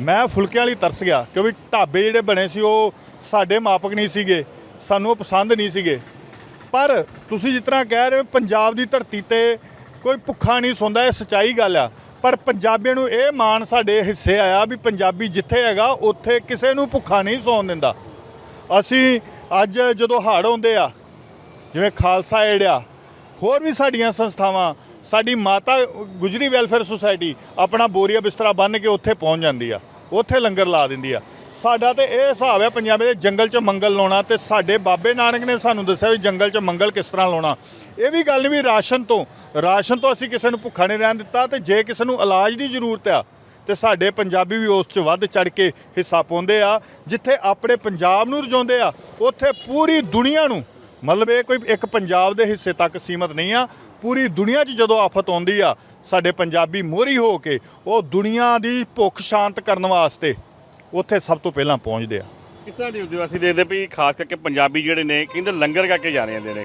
ਮੈਂ ਫੁਲਕਿਆਂ ਵਾਲੀ ਤਰਸ ਗਿਆ ਕਿਉਂਕਿ ਢਾਬੇ ਜਿਹੜੇ ਬਣੇ ਸੀ ਉਹ ਸਾਡੇ ਮਾਪਕ ਨਹੀਂ ਸੀਗੇ। ਸਾਨੂੰ ਉਹ ਪਸੰਦ ਨਹੀਂ ਸੀਗੇ। ਪਰ ਤੁਸੀਂ ਜਿਸ ਤਰ੍ਹਾਂ ਕਹਿ ਰਹੇ ਹੋ, ਪੰਜਾਬ ਦੀ ਧਰਤੀ ਤੇ ਕੋਈ ਭੁੱਖਾ ਨਹੀਂ ਸੌਂਦਾ, ਇਹ ਸਚਾਈ ਗੱਲ ਆ। ਪਰ ਪੰਜਾਬੀਆਂ ਨੂੰ ਇਹ ਮਾਣ ਸਾਡੇ ਹਿੱਸੇ ਆਇਆ ਵੀ ਪੰਜਾਬੀ ਜਿੱਥੇ ਹੈਗਾ, ਉੱਥੇ ਕਿਸੇ ਨੂੰ ਭੁੱਖਾ ਨਹੀਂ ਸੌਣ ਦਿੰਦਾ। ਅਸੀਂ ਅੱਜ ਜਦੋਂ ਹੜ੍ਹ ਆਉਂਦੇ ਆ, ਜਿਵੇਂ ਖਾਲਸਾ ਏਡ ਆ, ਹੋਰ ਵੀ ਸਾਡੀਆਂ ਸੰਸਥਾਵਾਂ, ਸਾਡੀ ਮਾਤਾ ਗੁਜਰੀ ਵੈਲਫੇਅਰ ਸੁਸਾਇਟੀ ਆਪਣਾ ਬੋਰੀਆ ਬਿਸਤਰਾ ਬੰਨ੍ਹ ਕੇ ਉੱਥੇ ਪਹੁੰਚ ਜਾਂਦੀ ਆ, ਉੱਥੇ ਲੰਗਰ ਲਾ ਦਿੰਦੀ ਆ। ਸਾਡਾ ਤੇ ਇਹ ਹਿਸਾਬ ਹੈ ਪੰਜਾਬੀ ਦੇ ਜੰਗਲ 'ਚ ਮੰਗਲ ਲਾਉਣਾ ਤੇ ਸਾਡੇ ਬਾਬੇ ਨਾਨਕ ਨੇ ਸਾਨੂੰ ਦੱਸਿਆ ਵੀ ਜੰਗਲ 'ਚ ਮੰਗਲ ਕਿਸ ਤਰ੍ਹਾਂ ਲਾਉਣਾ। ਇਹ ਵੀ ਗੱਲ ਵੀ ਰਾਸ਼ਨ ਤੋਂ ਰਾਸ਼ਨ ਤੋਂ ਅਸੀਂ ਕਿਸੇ ਨੂੰ ਭੁੱਖਾ ਨਹੀਂ ਰਹਿਣ ਦਿੱਤਾ ਤੇ ਜੇ ਕਿਸੇ ਨੂੰ ਇਲਾਜ ਦੀ ਜ਼ਰੂਰਤ ਆ, ਤੇ ਸਾਡੇ ਪੰਜਾਬੀ ਵੀ ਉਸ 'ਚ ਵੱਧ ਚੜ ਕੇ ਹਿੱਸਾ ਪਾਉਂਦੇ ਆ, ਜਿੱਥੇ ਆਪਣੇ ਪੰਜਾਬ ਨੂੰ ਰਜਾਉਂਦੇ ਆ, ਉੱਥੇ ਪੂਰੀ ਦੁਨੀਆ ਨੂੰ, ਮਤਲਬ ਇਹ ਕੋਈ ਇੱਕ ਪੰਜਾਬ ਦੇ ਹਿੱਸੇ ਤੱਕ ਸੀਮਤ ਨਹੀਂ ਆ, ਪੂਰੀ ਦੁਨੀਆ 'ਚ ਜਦੋਂ ਆਫਤ ਆਉਂਦੀ ਆ, ਸਾਡੇ ਪੰਜਾਬੀ ਮੋਹਰੀ ਹੋ ਕੇ ਉਹ ਦੁਨੀਆ ਦੀ ਭੁੱਖ ਸ਼ਾਂਤ ਕਰਨ ਵਾਸਤੇ ਉੱਥੇ ਸਭ ਤੋਂ ਪਹਿਲਾਂ ਪਹੁੰਚਦੇ ਆ। ਕਿਸ ਤਰ੍ਹਾਂ ਦੀ ਹੁੰਦੀ ਅਸੀਂ ਦੇਖਦੇ ਵੀ ਖਾਸ ਕਰਕੇ ਪੰਜਾਬੀ ਜਿਹੜੇ ਨੇ ਕਹਿੰਦੇ ਲੰਗਰ ਕਰਕੇ ਜਾਣੇ ਜਾਂਦੇ ਨੇ।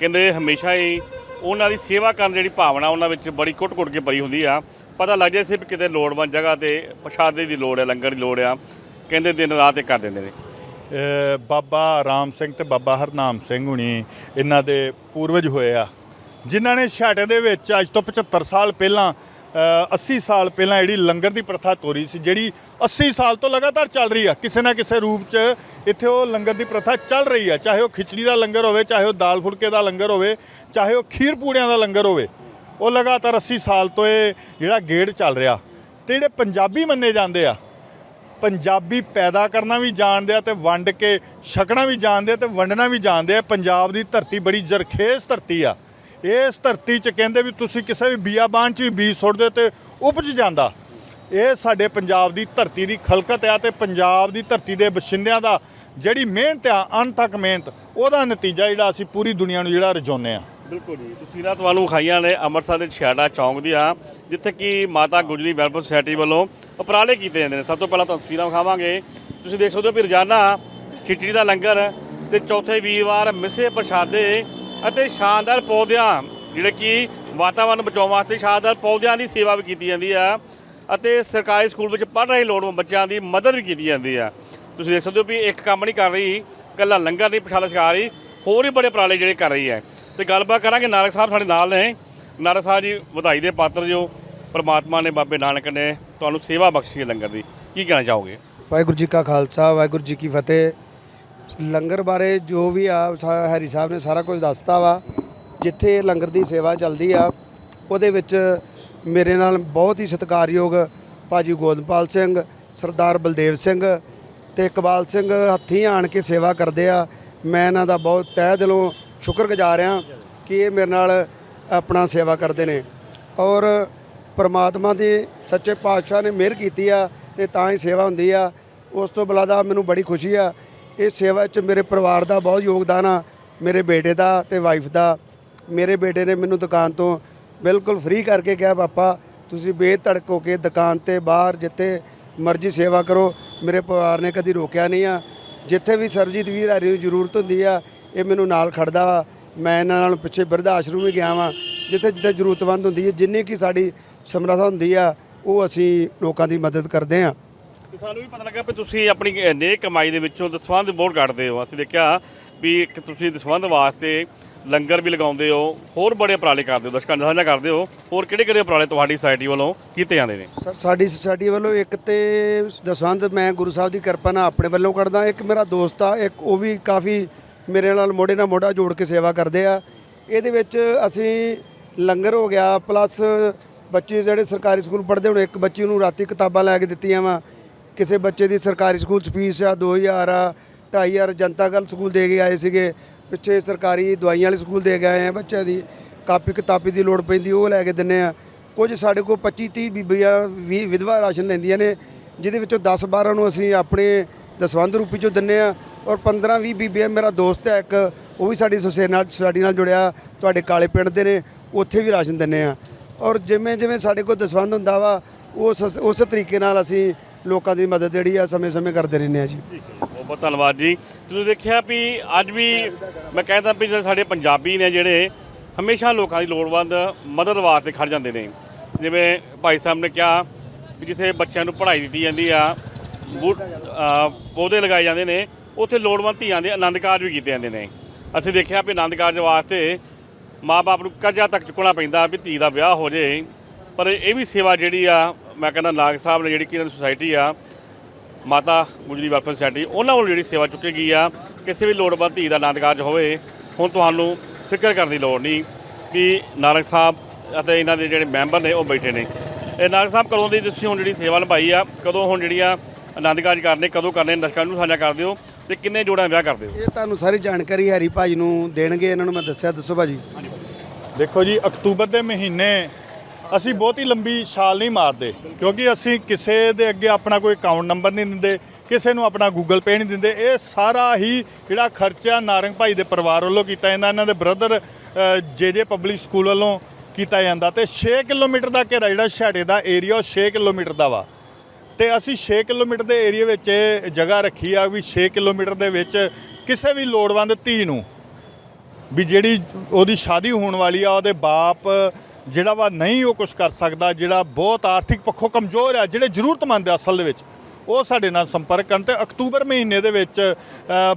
ਕਹਿੰਦੇ ਹਮੇਸ਼ਾ ਹੀ ਉਹਨਾਂ ਦੀ ਸੇਵਾ ਕਰਨ ਜਿਹੜੀ ਭਾਵਨਾ ਉਹਨਾਂ ਵਿੱਚ ਬੜੀ ਕੁੱਟ-ਕੁੱਟ ਕੇ ਭਰੀ ਹੁੰਦੀ ਆ। ਪਤਾ ਲੱਗ ਜਾਏ ਸੀ ਵੀ ਕਿਤੇ ਲੋੜਵੰਦ ਜਗ੍ਹਾ ਤੇ ਪ੍ਰਸ਼ਾਦੇ ਦੀ ਲੋੜ ਹੈ ਲੰਗਰ ਦੀ ਲੋੜ ਆ। ਕਹਿੰਦੇ ਦਿਨ ਰਾਤ ਇਹ ਕਰ ਦਿੰਦੇ ਨੇ। ਬਾਬਾ ਰਾਮ ਸਿੰਘ ਤੇ ਬਾਬਾ ਹਰਨਾਮ ਸਿੰਘ ਹੁਣੀ ਇਹਨਾਂ ਦੇ ਪੂਰਵਜ ਹੋਏ ਆ ਜਿਨ੍ਹਾਂ ਨੇ ਛਾਟੇ ਦੇ ਵਿੱਚ ਅੱਜ ਤੋਂ 75 ਸਾਲ ਪਹਿਲਾਂ 80 ਸਾਲ ਪਹਿਲਾਂ ਜਿਹੜੀ ਲੰਗਰ ਦੀ ਪ੍ਰਥਾ ਤੋਰੀ ਸੀ, ਜਿਹੜੀ 80 ਸਾਲ ਤੋਂ ਲਗਾਤਾਰ ਚੱਲ ਰਹੀ ਆ, ਕਿਸੇ ਨਾ ਕਿਸੇ ਰੂਪ 'ਚ ਇੱਥੇ ਉਹ ਲੰਗਰ ਦੀ ਪ੍ਰਥਾ ਚੱਲ ਰਹੀ ਆ, ਚਾਹੇ ਉਹ ਖਿਚੜੀ ਦਾ ਲੰਗਰ ਹੋਵੇ, ਚਾਹੇ ਉਹ ਦਾਲ ਫੁਲਕੇ ਦਾ ਲੰਗਰ ਹੋਵੇ, ਚਾਹੇ ਉਹ ਖੀਰ ਪੂੜਿਆਂ ਦਾ ਲੰਗਰ ਹੋਵੇ, ਉਹ ਲਗਾਤਾਰ 80 ਸਾਲ ਤੋਂ ਇਹ ਜਿਹੜਾ ਗੇੜ ਚੱਲ ਰਿਹਾ। ਤੇ ਜਿਹੜੇ ਪੰਜਾਬੀ ਮੰਨੇ ਜਾਂਦੇ ਆ, ਪੰਜਾਬੀ ਪੈਦਾ ਕਰਨਾ ਵੀ ਜਾਣਦੇ ਆ ਤੇ ਵੰਡ ਕੇ ਛਕਣਾ ਵੀ ਜਾਣਦੇ ਆ ਤੇ ਵੰਡਣਾ ਵੀ ਜਾਣਦੇ ਆ, ਪੰਜਾਬ ਦੀ ਧਰਤੀ ਬੜੀ ਜਰਖੇਜ਼ ਧਰਤੀ ਆ। ਇਸ ਧਰਤੀ 'ਚ ਕਹਿੰਦੇ ਵੀ ਤੁਸੀਂ ਕਿਸੇ ਵੀ ਬੀਆਬਾਨ 'ਚ ਵੀ ਬੀਜ ਸੁੱਟ ਦਿਓ ਤੇ ਉਪਜ ਜਾਂਦਾ। ਇਹ ਸਾਡੇ ਪੰਜਾਬ ਦੀ ਧਰਤੀ ਦੀ ਖਲਕਤ ਆ ਤੇ ਪੰਜਾਬ ਦੀ ਧਰਤੀ ਦੇ ਬਸ਼ਿੰਦਿਆਂ ਦਾ ਜਿਹੜੀ ਮਿਹਨਤ ਆ ਅੰਤ ਤੱਕ ਮਿਹਨਤ, ਉਹਦਾ ਨਤੀਜਾ ਜਿਹੜਾ ਅਸੀਂ ਪੂਰੀ ਦੁਨੀਆ ਨੂੰ ਜਿਹੜਾ ਰਜਾਉਂਦੇ ਆ। ਬਿਲਕੁਲ ਜੀ। ਤਸਵੀਰਾਂ ਤੁਹਾਨੂੰ ਵਿਖਾਈਆਂ ਨੇ ਅੰਮ੍ਰਿਤਸਰ ਦੇ ਛਿਆੜਾ ਚੌਂਕ ਦੀਆਂ, ਜਿੱਥੇ ਕਿ ਮਾਤਾ ਗੁਜਰੀ ਵੈਲਫੇਅਰ ਸੁਸਾਇਟੀ ਵੱਲੋਂ ਉਪਰਾਲੇ ਕੀਤੇ ਜਾਂਦੇ ਨੇ। ਸਭ ਤੋਂ ਪਹਿਲਾਂ ਤੁਹਾਨੂੰ ਤਸਵੀਰਾਂ ਵਿਖਾਵਾਂਗੇ। ਤੁਸੀਂ ਦੇਖ ਸਕਦੇ ਹੋ ਵੀ ਰੋਜ਼ਾਨਾ ਖਿਚੜੀ ਦਾ ਲੰਗਰ ਤੇ ਚੌਥੇ ਵੀਰਵਾਰ ਮਿਸੇ ਪ੍ਰਸ਼ਾਦੇ ਅਤੇ ਸ਼ਾਨਦਾਰ ਪੌਦਿਆਂ, ਜਿਹੜੇ ਕਿ ਵਾਤਾਵਰਣ ਬਚਾਉਣ ਵਾਸਤੇ ਸ਼ਾਨਦਾਰ ਪੌਦਿਆਂ ਦੀ ਸੇਵਾ ਵੀ ਕੀਤੀ ਜਾਂਦੀ ਆ ਅਤੇ ਸਰਕਾਰੀ ਸਕੂਲ ਵਿੱਚ ਪੜ੍ਹ ਰਹੇ ਲੋੜਵੰਦ ਬੱਚਿਆਂ ਦੀ ਮਦਦ ਵੀ ਕੀਤੀ ਜਾਂਦੀ ਆ। ਤੁਸੀਂ ਦੇਖ ਸਕਦੇ ਹੋ ਵੀ ਇੱਕ ਕੰਮ ਨਹੀਂ ਕਰ ਰਹੀ, ਇਕੱਲਾ ਲੰਗਰ ਨਹੀਂ ਪ੍ਰਸ਼ਾਦਾ ਛਕਾ ਰਹੀ, ਹੋਰ ਵੀ ਬੜੇ ਉਪਰਾਲੇ ਜਿਹੜੇ ਕਰ ਰਹੀ ਹੈ। ਤੇ ਗੱਲਬਾਤ ਕਰਾਂਗੇ ਨਾਨਕ ਸਾਹਿਬ ਸਾਡੇ ਨਾਲ ਨੇ। ਨਾਨਕ ਸਾਹਿਬ ਜੀ, ਵਧਾਈ ਦੇ ਪਾਤਰ ਜੋ ਪਰਮਾਤਮਾ ਨੇ ਬਾਬੇ ਨਾਨਕ ਨੇ ਤੁਹਾਨੂੰ ਸੇਵਾ ਬਖਸ਼ੀ ਹੈ ਲੰਗਰ ਦੀ। ਕੀ ਕਹਿਣਾ ਚਾਹੋਗੇ? ਵਾਹਿਗੁਰੂ ਜੀ ਕਾ ਖਾਲਸਾ, ਵਾਹਿਗੁਰੂ ਜੀ ਕੀ ਫਤਿਹ। ਲੰਗਰ ਬਾਰੇ ਜੋ ਵੀ ਆ, ਸਾ- ਹੈਰੀ ਸਾਹਿਬ ਨੇ ਸਾਰਾ ਕੁਝ ਦੱਸਤਾ ਵਾ, ਜਿੱਥੇ ਲੰਗਰ ਦੀ ਸੇਵਾ ਚੱਲਦੀ ਆ, ਉਹਦੇ ਵਿੱਚ ਮੇਰੇ ਨਾਲ ਬਹੁਤ ਹੀ ਸਤਿਕਾਰਯੋਗ ਭਾਜੀ ਗੋਦਪਾਲ ਸਿੰਘ, ਸਰਦਾਰ ਬਲਦੇਵ ਸਿੰਘ ਤੇ ਇਕਬਾਲ ਸਿੰਘ ਹੱਥੀਂ ਆਣ ਕੇ ਸੇਵਾ ਕਰਦੇ ਆ। ਮੈਂ ਇਹਨਾਂ ਦਾ ਬਹੁਤ ਤਹਿ ਦਿਲੋਂ ਸ਼ੁਕਰਗੁਜ਼ਾਰ ਆ ਕਿ ਇਹ ਮੇਰੇ ਨਾਲ ਆਪਣਾ ਸੇਵਾ ਕਰਦੇ ਨੇ। ਔਰ ਪ੍ਰਮਾਤਮਾ ਦੇ ਸੱਚੇ ਪਾਤਸ਼ਾਹ ਨੇ ਮਿਹਰ ਕੀਤੀ ਆ ਤੇ ਤਾਂ ਹੀ ਸੇਵਾ ਹੁੰਦੀ ਆ। ਉਸ ਤੋਂ ਬਲਾਦਾ ਮੈਨੂੰ ਬੜੀ ਖੁਸ਼ੀ ਆ ਇਹ ਸੇਵਾ 'ਚ ਮੇਰੇ ਪਰਿਵਾਰ ਦਾ ਬਹੁਤ ਯੋਗਦਾਨ ਆ, ਮੇਰੇ ਬੇਟੇ ਦਾ ਤੇ ਵਾਈਫ ਦਾ। ਮੇਰੇ ਬੇਟੇ ਨੇ ਮੈਨੂੰ ਦੁਕਾਨ ਤੋਂ ਬਿਲਕੁਲ ਫ੍ਰੀ ਕਰਕੇ ਕਿਹਾ, ਪਾਪਾ, ਤੁਸੀਂ ਬੇਧੜਕ ਹੋ ਕੇ ਦੁਕਾਨ ਤੇ ਬਾਹਰ ਜਿੱਥੇ ਮਰਜ਼ੀ ਸੇਵਾ ਕਰੋ। ਮੇਰੇ ਪਰਿਵਾਰ ਨੇ ਕਦੀ ਰੋਕਿਆ ਨਹੀਂ ਆ। ਜਿੱਥੇ ਵੀ ਸਰਜੀਤ ਵੀਰ ਹਰੀ ਨੂੰ ਜ਼ਰੂਰਤ ਹੁੰਦੀ ਆ, ਇਹ ਮੈਨੂੰ ਨਾਲ ਖੜਦਾ ਵਾ। ਮੈਂ ਇਹਨਾਂ ਨਾਲ ਪਿੱਛੇ ਬਿਰਧ ਆਸ਼ਰਮ ਵੀ ਗਿਆ ਵਾਂ, ਜਿੱਥੇ ਜਿੱਥੇ ਜ਼ਰੂਰਤਮੰਦ ਹੁੰਦੀ ਹੈ ਜਿੰਨੀ ਕੀ ਸਾਡੀ ਸਮਰੱਥਾ ਹੁੰਦੀ ਆ, ਉਹ ਅਸੀਂ ਲੋਕਾਂ ਦੀ ਮਦਦ ਕਰਦੇ ਆ। ਤੇ ਸਾਨੂੰ ਵੀ ਪਤਾ ਲੱਗਾ ਵੀ ਤੁਸੀਂ ਆਪਣੀ ਅਹ, ਨੇਕ ਕਮਾਈ ਦੇ ਵਿੱਚੋਂ ਦਸਵੰਧ ਬਹੁਤ ਕੱਢਦੇ ਹੋ। ਅਸੀਂ ਦੇਖਿਆ ਵੀ ਇੱਕ ਤੁਸੀਂ ਦਸਵੰਧ ਵਾਸਤੇ ਲੰਗਰ ਵੀ ਲਗਾਉਂਦੇ ਹੋ ਹੋਰ ਬੜੇ ਉਪਰਾਲੇ ਕਰਦੇ ਹੋ ਦਰਸ਼ਕਾਂ ਨਾਲ ਸਾਂਝਾ ਕਰਦੇ ਹੋ ਹੋਰ ਕਿਹੜੇ ਕਿਹੜੇ ਉਪਰਾਲੇ ਤੁਹਾਡੀ ਸੁਸਾਇਟੀ ਵੱਲੋਂ ਕੀਤੇ ਜਾਂਦੇ ਨੇ? ਸਰ ਸਾਡੀ ਸੁਸਾਇਟੀ ਵੱਲੋਂ ਇੱਕ ਤੇ ਦਸਵੰਧ ਮੈਂ ਗੁਰੂ ਸਾਹਿਬ ਦੀ ਕਿਰਪਾ ਨਾਲ ਆਪਣੇ ਵੱਲੋਂ ਕਰਦਾ ਇੱਕ ਮੇਰਾ ਦੋਸਤ ਆ ਇੱਕ ਉਹ ਵੀ ਕਾਫੀ ਮੇਰੇ ਨਾਲ ਮੋਢੇ ਨਾਲ ਮੋਢਾ ਜੋੜ ਕੇ ਸੇਵਾ ਕਰਦੇ ਆ। ਇਹਦੇ ਵਿੱਚ ਅਸੀਂ ਲੰਗਰ ਹੋ ਗਿਆ ਪਲੱਸ ਬੱਚੇ ਜਿਹੜੇ ਸਰਕਾਰੀ ਸਕੂਲ ਪੜ੍ਹਦੇ ਹੁਣ ਇੱਕ ਬੱਚੀ ਨੂੰ ਰਾਤੀ ਕਿਤਾਬਾਂ ਲੈ ਕੇ ਦਿੱਤੀਆਂ ਵਾ। ਕਿਸੇ ਬੱਚੇ ਦੀ ਸਰਕਾਰੀ ਸਕੂਲ 'ਚ ਫੀਸ ਆ 2000 ਆ 2500 ਜਨਤਾ ਗੱਲ ਸਕੂਲ ਦੇ ਕੇ ਆਏ ਸੀਗੇ। ਪਿੱਛੇ ਸਰਕਾਰੀ ਦਵਾਈਆਂ ਵਾਲੇ ਸਕੂਲ ਦੇ ਕੇ ਆਏ ਆ ਬੱਚਿਆਂ ਦੀ। ਕਾਪੀ ਕਿਤਾਬੀ ਦੀ ਲੋੜ ਪੈਂਦੀ, ਉਹ ਲੈ ਕੇ ਦਿੰਨੇ ਆ। ਕੁਝ ਸਾਡੇ ਕੋਲ 25 30 ਬੀਬੀਆਂ ਵੀ ਵਿਧਵਾ ਰਾਸ਼ਨ ਲੈਂਦੀਆਂ ਨੇ, ਜਿਹਦੇ ਵਿੱਚੋਂ 10 12 ਨੂੰ ਅਸੀਂ ਆਪਣੇ ਦਸਵੰਧ ਰੂਪੀ ਚੋਂ ਦਿੰਨੇ ਆ ਔਰ 15 20 ਬੀਬੀਆਂ, ਮੇਰਾ ਦੋਸਤ ਹੈ ਇੱਕ, ਉਹ ਵੀ ਸਾਡੀ ਸੁਸੇ ਨਾਲ, ਸਾਡੀ ਨਾਲ ਜੁੜਿਆ, ਤੁਹਾਡੇ ਕਾਲੇ ਪਿੰਡ ਦੇ ਨੇ, ਉੱਥੇ ਵੀ ਰਾਸ਼ਨ ਦਿੰਨੇ ਆ। ਔਰ ਜਿਵੇਂ ਜਿਵੇਂ ਸਾਡੇ ਕੋਲ ਦਸਵੰਧ ਹੁੰਦਾ ਵਾ, ਉਸ ਉਸ ਤਰੀਕੇ ਨਾਲ ਅਸੀਂ ਲੋਕਾਂ ਦੀ ਮਦਦ ਜਿਹੜੀ ਆ ਸਮੇਂ-ਸਮੇਂ ਕਰਦੇ ਰਹਿੰਦੇ ਆ ਜੀ। ਬਹੁਤ ਬਹੁਤ ਧੰਨਵਾਦ ਜੀ। ਤੁਸੀਂ ਦੇਖਿਆ ਵੀ ਅੱਜ ਵੀ ਮੈਂ ਕਹਿੰਦਾ ਵੀ ਜਿਹੜੇ ਸਾਡੇ ਪੰਜਾਬੀ ਨੇ ਜਿਹੜੇ, ਹਮੇਸ਼ਾ ਲੋਕਾਂ ਦੀ ਲੋੜਵੰਦ ਮਦਦ ਵਾਸਤੇ ਖੜ ਜਾਂਦੇ ਨੇ। ਜਿਵੇਂ ਭਾਈ ਸਾਹਿਬ ਨੇ ਕਿਹਾ ਵੀ ਜਿੱਥੇ ਬੱਚਿਆਂ ਨੂੰ ਪੜ੍ਹਾਈ ਦਿੱਤੀ ਜਾਂਦੀ ਆ, ਬੂਟ ਪੌਦੇ ਲਗਾਏ ਜਾਂਦੇ ਨੇ, ਉੱਥੇ ਲੋੜਵੰਦ ਧੀਆਂ ਦੇ ਆਨੰਦ ਕਾਰਜ ਵੀ ਕੀਤੇ ਜਾਂਦੇ ਨੇ। ਅਸੀਂ ਦੇਖਿਆ ਵੀ ਆਨੰਦ ਕਾਰਜ ਵਾਸਤੇ ਮਾਪੇ ਨੂੰ ਕਰਜ਼ਾ ਤੱਕ ਚੁੱਕਣਾ ਪੈਂਦਾ ਵੀ ਧੀ ਦਾ ਵਿਆਹ ਹੋ ਜੇ, ਪਰ ਇਹ ਵੀ ਸੇਵਾ ਜਿਹੜੀ ਆ ਮੈਂ ਕਹਿੰਦਾ ਨਾਗ ਸਾਹਿਬ ਨੇ ਜਿਹੜੀ ਕਿ ਇਹਨਾਂ ਦੀ ਸੁਸਾਇਟੀ ਆ ਮਾਤਾ ਗੁਜਰੀ ਵੈਲਫੇਅਰ ਸੁਸਾਇਟੀ ਉਹਨਾਂ ਵੱਲੋਂ ਜਿਹੜੀ ਸੇਵਾ ਚੁੱਕੀ ਗਈ ਆ ਕਿਸੇ ਵੀ ਲੋੜਵੰਦ ਧੀ ਦਾ ਆਨੰਦ ਕਾਰਜ ਹੋਵੇ ਹੁਣ ਤੁਹਾਨੂੰ ਫਿਕਰ ਕਰਨ ਦੀ ਲੋੜ ਨਹੀਂ ਵੀ ਨਾਨਕ ਸਾਹਿਬ ਅਤੇ ਇਹਨਾਂ ਦੇ ਜਿਹੜੇ ਮੈਂਬਰ ਨੇ ਉਹ ਬੈਠੇ ਨੇ। ਇਹ ਨਾਨਕ ਸਾਹਿਬ ਕਦੋਂ ਦੀ ਤੁਸੀਂ ਹੁਣ ਜਿਹੜੀ ਸੇਵਾ ਨਿਭਾਈ ਆ ਕਦੋਂ ਹੁਣ ਜਿਹੜੀਆਂ ਆਨੰਦ ਕਾਰਜ ਕਰਨੇ ਕਦੋਂ ਕਰਨੇ ਦਰਸ਼ਕਾਂ ਨੂੰ ਸਾਂਝਾ ਕਰ ਦਿਓ ਤੇ ਕਿੰਨੇ ਜੋੜਾਂ ਵਿਆਹ ਕਰਦੇ ਹੋ? ਇਹ ਤੁਹਾਨੂੰ ਸਾਰੀ ਜਾਣਕਾਰੀ ਹੈਰੀ ਭਾਜੀ ਨੂੰ ਦੇਣਗੇ ਇਹਨਾਂ ਨੂੰ ਮੈਂ ਦੱਸਿਆ ਦੱਸੋ ਭਾਜੀ। ਦੇਖੋ ਜੀ ਅਕਤੂਬਰ ਦੇ ਮਹੀਨੇ ਅਸੀਂ ਬਹੁਤੀ ਲੰਬੀ ਛਾਲ ਨਹੀਂ ਮਾਰਦੇ, ਕਿਉਂਕਿ ਅਸੀਂ ਕਿਸੇ ਦੇ ਅੱਗੇ ਆਪਣਾ ਕੋਈ ਅਕਾਊਂਟ ਨੰਬਰ ਨਹੀਂ ਦਿੰਦੇ, ਕਿਸੇ ਨੂੰ ਆਪਣਾ ਗੂਗਲ ਪੇ ਨਹੀਂ ਦਿੰਦੇ। ਇਹ ਸਾਰਾ ਹੀ ਜਿਹੜਾ ਖਰਚਾ ਨਾਰੰਗ ਭਾਈ ਦੇ ਪਰਿਵਾਰ ਵੱਲੋਂ ਕੀਤਾ ਜਾਂਦਾ, ਇਹਨਾਂ ਦੇ ਬ੍ਰਦਰ ਜੇ ਜੇ ਪਬਲਿਕ ਸਕੂਲ ਵੱਲੋਂ ਕੀਤਾ ਜਾਂਦਾ। ਤੇ 6 ਕਿਲੋਮੀਟਰ ਦਾ ਘੇਰਾ ਜਿਹੜਾ ਛਾੜੇ ਦਾ ਏਰੀਆ ਉਹ 6 ਕਿਲੋਮੀਟਰ ਦਾ ਵਾ। ਤੇ ਅਸੀਂ 6 ਕਿਲੋਮੀਟਰ ਦੇ ਏਰੀਆ ਵਿੱਚ ਇਹ ਜਗ੍ਹਾ ਰੱਖੀ ਆ ਵੀ 6 ਕਿਲੋਮੀਟਰ ਦੇ ਵਿੱਚ ਕਿਸੇ ਵੀ ਲੋੜਵੰਦ ਧੀ ਨੂੰ ਵੀ ਜਿਹੜੀ ਉਹਦੀ ਸ਼ਾਦੀ ਹੋਣ ਵਾਲੀ ਆ, ਉਹਦੇ ਬਾਪ ਜਿਹੜਾ ਵਾ ਨਹੀਂ ਉਹ ਕੁਝ ਕਰ ਸਕਦਾ, ਜਿਹੜਾ ਬਹੁਤ ਆਰਥਿਕ ਪੱਖੋਂ ਕਮਜ਼ੋਰ ਆ, ਜਿਹੜੇ ਜ਼ਰੂਰਤਮੰਦ ਆ ਅਸਲ ਦੇ ਵਿੱਚ, ਉਹ ਸਾਡੇ ਨਾਲ ਸੰਪਰਕ ਕਰਨ ਤੇ ਅਕਤੂਬਰ ਮਹੀਨੇ ਦੇ ਵਿੱਚ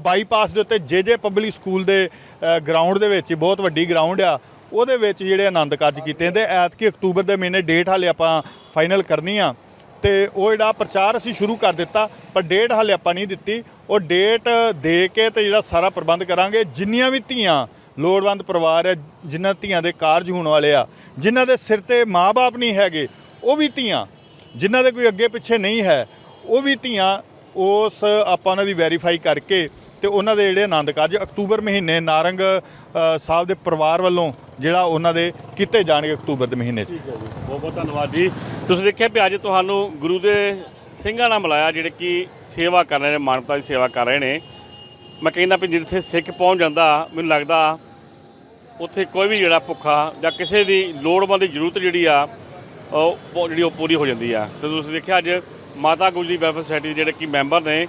ਬਾਈਪਾਸ ਦੇ ਉੱਤੇ ਜੇ ਜੇ ਪਬਲਿਕ ਸਕੂਲ ਦੇ ਗਰਾਊਂਡ ਦੇ ਵਿੱਚ ਬਹੁਤ ਵੱਡੀ ਗਰਾਊਂਡ ਆ, ਉਹਦੇ ਵਿੱਚ ਜਿਹੜੇ ਆਨੰਦ ਕਾਰਜ ਕੀਤੇ ਤੇ ਐਤਕੀ ਅਕਤੂਬਰ ਦੇ ਮਹੀਨੇ ਡੇਟ ਹਾਲੇ ਆਪਾਂ ਫਾਈਨਲ ਕਰਨੀ ਆ, ਤੇ ਉਹ ਜਿਹੜਾ ਪ੍ਰਚਾਰ ਅਸੀਂ ਸ਼ੁਰੂ ਕਰ ਦਿੱਤਾ, ਪਰ ਡੇਟ ਹਾਲੇ ਆਪਾਂ ਨਹੀਂ ਦਿੱਤੀ, ਉਹ ਡੇਟ ਦੇ ਕੇ ਤੇ ਜਿਹੜਾ ਸਾਰਾ ਪ੍ਰਬੰਧ ਕਰਾਂਗੇ, ਜਿੰਨੀਆਂ ਵੀ ਧੀਆਂ ਲੋੜਵੰਦ ਪਰਿਵਾਰ ਹੈ ਜਿਨ੍ਹਾਂ ਧੀਆਂ ਦੇ ਕਾਰਜ ਹੋਣ ਵਾਲੇ ਆ, ਜਿਨ੍ਹਾਂ ਦੇ ਸਿਰ ਤੇ ਮਾਪੇ ਨਹੀਂ ਹੈਗੇ, ਉਹ ਵੀ ਧੀਆਂ, ਜਿਨ੍ਹਾਂ ਦੇ ਕੋਈ ਅੱਗੇ ਪਿੱਛੇ ਨਹੀਂ ਹੈ, ਉਹ ਵੀ ਧੀਆਂ, ਉਸ ਆਪਾਂ ਉਹਨਾਂ ਦੀ ਵੈਰੀਫਾਈ ਕਰਕੇ ਤੇ ਉਹਨਾਂ ਦੇ ਜਿਹੜੇ ਆਨੰਦ ਕਾਰਜ ਅਕਤੂਬਰ ਮਹੀਨੇ ਨਾਰੰਗ ਸਾਹਿਬ ਦੇ ਪਰਿਵਾਰ ਵੱਲੋਂ ਜਿਹੜਾ ਉਹਨਾਂ ਦੇ ਕੀਤੇ ਜਾਣਗੇ ਅਕਤੂਬਰ ਦੇ ਮਹੀਨੇ 'ਚ। ਬਹੁਤ ਬਹੁਤ ਧੰਨਵਾਦ ਜੀ। ਤੁਸੀਂ ਦੇਖਿਆ ਵੀ ਅੱਜ ਤੁਹਾਨੂੰ ਗੁਰੂ ਦੇ ਸਿੰਘਾਂ ਨਾਲ ਮਿਲਾਇਆ, ਜਿਹੜੇ ਕਿ ਸੇਵਾ ਕਰ ਰਹੇ ਨੇ, ਮਾਨਵਤਾ ਦੀ ਸੇਵਾ ਕਰ ਰਹੇ ਨੇ। ਮੈਂ ਕਹਿੰਦਾ ਵੀ ਜਿੱਥੇ ਸਿੱਖ ਪਹੁੰਚ ਜਾਂਦਾ, ਮੈਨੂੰ ਲੱਗਦਾ ਉੱਥੇ ਕੋਈ ਵੀ ਜਿਹੜਾ ਭੁੱਖਾ ਜਾਂ ਕਿਸੇ ਦੀ ਲੋੜਵੰਦ ਦੀ ਜ਼ਰੂਰਤ ਜਿਹੜੀ ਆ ਉਹ ਉਹ ਜਿਹੜੀ ਉਹ ਪੂਰੀ ਹੋ ਜਾਂਦੀ ਆ। ਤੇ ਤੁਸੀਂ ਦੇਖਿਆ ਅੱਜ ਮਾਤਾ ਗੁਜਰੀ ਵੈਲਫੇਅਰ ਸੁਸਾਇਟੀ ਦੇ ਜਿਹੜੇ ਕਿ ਮੈਂਬਰ ਨੇ,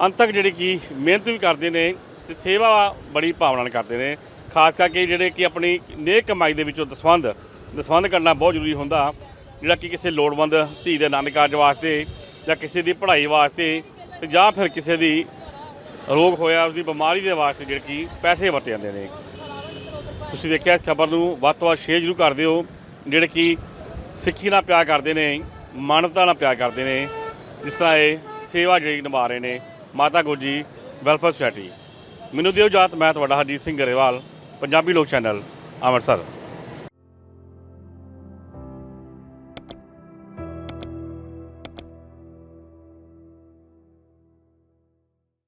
ਅੰਤ ਤੱਕ ਜਿਹੜੀ ਕਿ ਮਿਹਨਤ ਵੀ ਕਰਦੇ ਨੇ ਤੇ ਸੇਵਾ ਬੜੀ ਭਾਵਨਾ ਨਾਲ ਕਰਦੇ ਨੇ। ਖਾਸ ਕਰਕੇ ਜਿਹੜੇ ਕਿ ਆਪਣੀ ਨੇਕ ਕਮਾਈ ਦੇ ਵਿੱਚੋਂ ਦਸਵੰਧ ਦਸਵੰਧ ਕਰਨਾ ਬਹੁਤ ਜ਼ਰੂਰੀ ਹੁੰਦਾ, ਜਿਹੜਾ ਕਿ ਕਿਸੇ ਲੋੜਵੰਦ ਧੀ ਦੇ ਆਨੰਦ ਕਾਰਜ ਵਾਸਤੇ ਜਾਂ ਕਿਸੇ ਦੀ ਪੜ੍ਹਾਈ ਵਾਸਤੇ ਤੇ ਜਾਂ ਫਿਰ ਕਿਸੇ ਦੀ ਰੋਗ ਹੋਇਆ, ਉਸਦੀ ਬਿਮਾਰੀ ਦੇ ਵਾਸਤੇ ਜਿਹੜੇ ਕਿ ਪੈਸੇ ਵਰਤੇ ਜਾਂਦੇ ਨੇ। ਤੁਸੀਂ ਦੇਖਿਆ, ਖਬਰ ਨੂੰ ਵੱਧ ਤੋਂ ਵੱਧ ਸ਼ੇਅਰ ਜ਼ਰੂਰ ਕਰ ਦਿਓ। ਜਿਹੜੇ ਕਿ ਸਿੱਖੀ ਨਾਲ ਪਿਆਰ ਕਰਦੇ ਨੇ, ਮਾਨਵਤਾ ਨਾਲ ਪਿਆਰ ਕਰਦੇ ਨੇ, ਜਿਸ ਤਰ੍ਹਾਂ ਇਹ ਸੇਵਾ ਜਿਹੜੀ ਨਿਭਾ ਰਹੇ ਨੇ, ਮਾਤਾ ਗੁਰਜੀ, ਵੈਲਫੇਅਰ ਸੁਸਾਇਟੀ। ਮੈਨੂੰ ਦਿਓ ਜਾਤ ਮੈਂ ਤੁਹਾਡਾ ਹਰਜੀਤ ਸਿੰਘ ਗਰੇਵਾਲ, ਪੰਜਾਬੀ ਲੋਕ ਚੈਨਲ, ਅੰਮ੍ਰਿਤਸਰ।